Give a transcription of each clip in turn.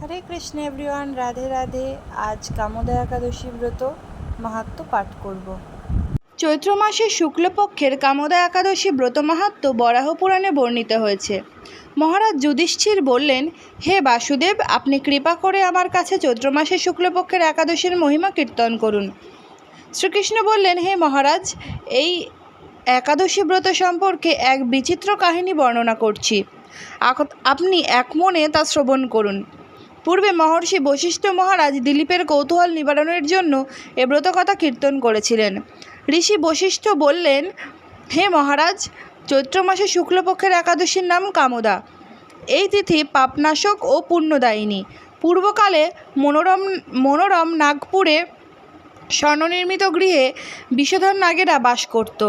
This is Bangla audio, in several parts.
হরে কৃষ্ণ এভরিওয়ান রাধে রাধে। আজ কামোদা একাদশী ব্রত মাহাত্ম পাঠ করব। চৈত্র মাসের শুক্লপক্ষের কামোদা একাদশী ব্রত মাহাত্ম বরাহ পুরাণে বর্ণিত হয়েছে। মহারাজ যুধিষ্ঠির বললেন, হে বাসুদেব, আপনি কৃপা করে আমার কাছে চৈত্র মাসের শুক্লপক্ষের একাদশীর মহিমা কীর্তন করুন। শ্রীকৃষ্ণ বললেন, হে মহারাজ, এই একাদশী ব্রত সম্পর্কে এক বিচিত্র কাহিনী বর্ণনা করছি। আপনি এক মনে তা শ্রবণ করুন। পূর্বে মহর্ষি বশিষ্ঠ মহারাজ দিলীপের কৌতূহল নিবারণের জন্য এ ব্রতকথা কীর্তন করেছিলেন। ঋষি বশিষ্ঠ বললেন, হে মহারাজ, চৈত্র মাসে শুক্লপক্ষের একাদশীর নাম কামদা। এই তিথি পাপনাশক ও পুণ্যদায়িনী। পূর্বকালে মনোরম মনোরম নাগপুরে স্বর্ণনির্মিত গৃহে বিষধর নাগেরা বাস করত।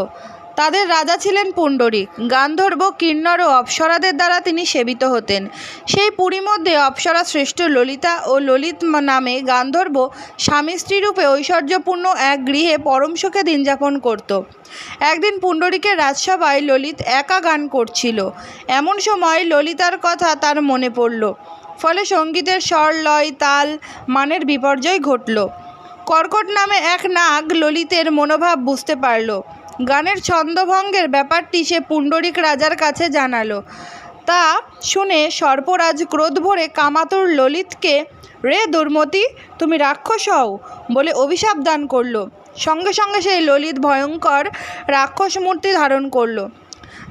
তাদের রাজা ছিলেন পুণ্ডরিক। গান্ধর্ব, কিন্নর ও অপ্সরাদের দ্বারা তিনি সেবিত হতেন। সেই পুরী মধ্যে অপ্সরা শ্রেষ্ঠ ললিতা ও ললিত নামে গান্ধর্ব স্বামী স্ত্রীরূপে ঐশ্বর্যপূর্ণ এক গৃহে পরম সুখে দিন যাপন করত। একদিন পুণ্ডরিকের রাজসভায় ললিত একা গান করছিল। এমন সময় ললিতার কথা তার মনে পড়ল। ফলে সঙ্গীতের স্বর, লয়, তাল, মানের বিপর্যয় ঘটল। কর্কট নামে এক নাগ ললিতের মনোভাব বুঝতে পারল। গানের ছন্দভঙ্গের ব্যাপারটি সে পুণ্ডরিক রাজার কাছে জানালো। তা শুনে সর্পরাজ ক্রোধ ভরে কামাতুর ললিতকে, রে দুর্মতি, তুমি রাক্ষস হও বলে অভিশাপ দান করল। সঙ্গে সঙ্গে সেই ললিত ভয়ঙ্কর রাক্ষস মূর্তি ধারণ করল।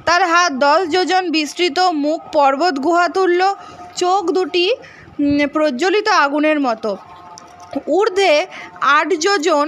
তার হাত দশ যোজন বিস্তৃত, মুখ পর্বত গুহা তুল্য চোখ দুটি প্রজ্বলিত আগুনের মতো। ঊর্ধ্বে আট যোজন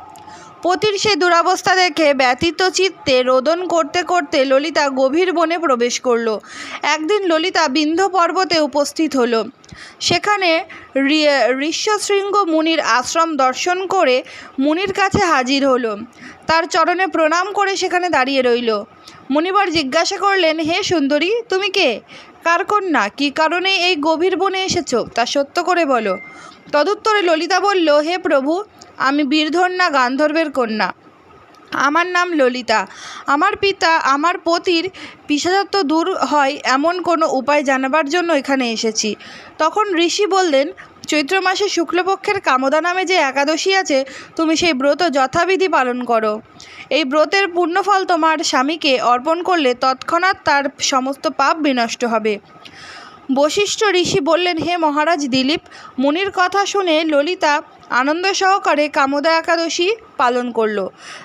পতির সেই দুরাবস্থা দেখে ব্যতীত চিত্তে রোদন করতে করতে ললিতা গভীর বনে প্রবেশ করল। একদিন ললিতা বিন্ধ পর্বতে উপস্থিত হলো। সেখানে ঋষ্যশৃঙ্গ মুনির আশ্রম দর্শন করে মুনির কাছে হাজির হল। তার চরণে প্রণাম করে সেখানে দাঁড়িয়ে রইল। মুনিবর জিজ্ঞাসা করলেন, হে সুন্দরী, তুমি কে? কার কন্যা? কী কারণে এই গভীর বনে এসেছ? তা সত্য করে বলো। তদুত্তরে ললিতা বলল, হে প্রভু, আমি বীরধন্যা গান্ধর্বের কন্যা। আমার নাম ললিতা। আমার পিতা, আমার পতির পিসাচত্ব দূর হয় এমন কোনো উপায় জানাবার জন্য এখানে এসেছি। তখন ঋষি বললেন, চৈত্র মাসে শুক্লপক্ষের কামদা নামে যে একাদশী আছে, তুমি সেই ব্রত যথাবিধি পালন করো। এই ব্রতের পূর্ণফল তোমার স্বামীকে অর্পণ করলে তৎক্ষণাৎ তার সমস্ত পাপ বিনষ্ট হবে। বশিষ্ঠ ঋষি বললেন, হে মহারাজ দিলীপ, মুনির কথা শুনে ললিতা আনন্দ সহকারে কামদা একাদশী পালন করল।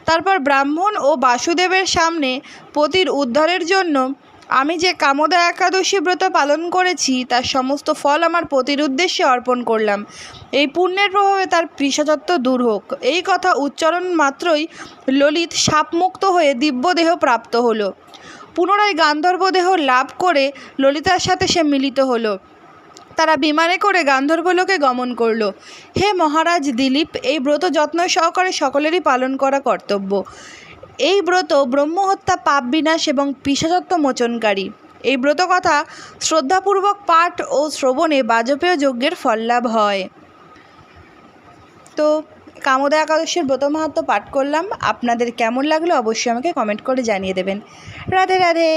তারপর ব্রাহ্মণ ও বাসুদেবের সামনে পতির উদ্ধারের জন্য আমি যে কামদা একাদশী ব্রত পালন করেছি, তার সমস্ত ফল আমার পতির উদ্দেশ্যে অর্পণ করলাম। এই পুণ্যের প্রভাবে তার পৃষাচত্ব দূর হোক। এই কথা উচ্চারণ মাত্রই ললিত সাপমুক্ত হয়ে দিব্যদেহ প্রাপ্ত হলো। পুনরায় গান্ধর্ব দেহ লাভ করে ললিতার সাথে সে মিলিত হলো। তারা বিমানে করে গান্ধর্বলোকে গমন করল। হে মহারাজ দিলীপ, এই ব্রত যত্ন সহকারে সকলেরই পালন করা কর্তব্য। এই ব্রত ব্রহ্মহত্যা পাপ বিনাশ এবং পিসাচত্ব মোচনকারী। এই ব্রত কথা শ্রদ্ধাপূর্বক পাঠ ও শ্রবণে বাজপেয় যজ্ঞের ফললাভ হয়। তো কামদা একাদশীর ব্রত মাহাত্ম পাঠ করলাম। আপনাদের কেমন লাগল অবশ্যই আমাকে কমেন্ট করে জানিয়ে দেবেন। রাধে রাধে।